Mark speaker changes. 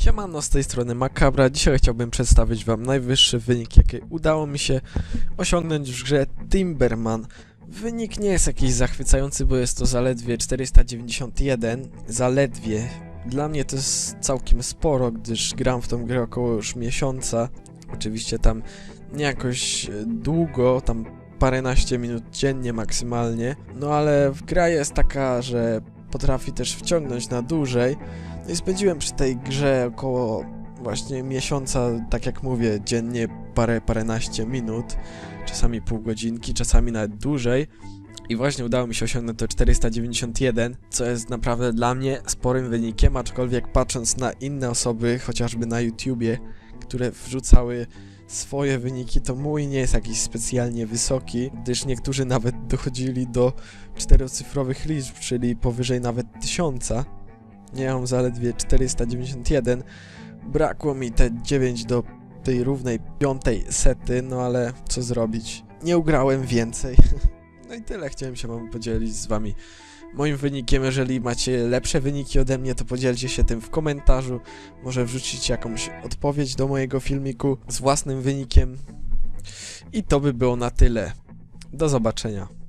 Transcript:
Speaker 1: Siemano, z tej strony Makabra. Dzisiaj chciałbym przedstawić wam najwyższy wynik, jaki udało mi się osiągnąć w grze Timberman. Wynik nie jest jakiś zachwycający, bo jest to zaledwie 491. Zaledwie. Dla mnie to jest całkiem sporo, gdyż gram w tą grę około już miesiąca. Oczywiście tam nie jakoś e, długo, tam paręnaście minut dziennie maksymalnie. No ale gra jest taka, że potrafi też wciągnąć na dłużej. No i spędziłem przy tej grze około właśnie miesiąca, tak jak mówię, dziennie parę, paręnaście minut, czasami pół godzinki, czasami nawet dłużej. I właśnie udało mi się osiągnąć to 491, co jest naprawdę dla mnie sporym wynikiem, aczkolwiek patrząc na inne osoby, chociażby na YouTubie, które wrzucały swoje wyniki, to mój nie jest jakiś specjalnie wysoki, gdyż niektórzy nawet dochodzili do czterocyfrowych liczb, czyli powyżej nawet tysiąca. Nie mam zaledwie 491. Brakło mi te 9 do tej równej piątej sety, no ale co zrobić? Nie ugrałem więcej. No i tyle chciałem się wam podzielić z wami moim wynikiem. Jeżeli macie lepsze wyniki ode mnie, to podzielcie się tym w komentarzu. Może wrzucić jakąś odpowiedź do mojego filmiku z własnym wynikiem. I to by było na tyle. Do zobaczenia.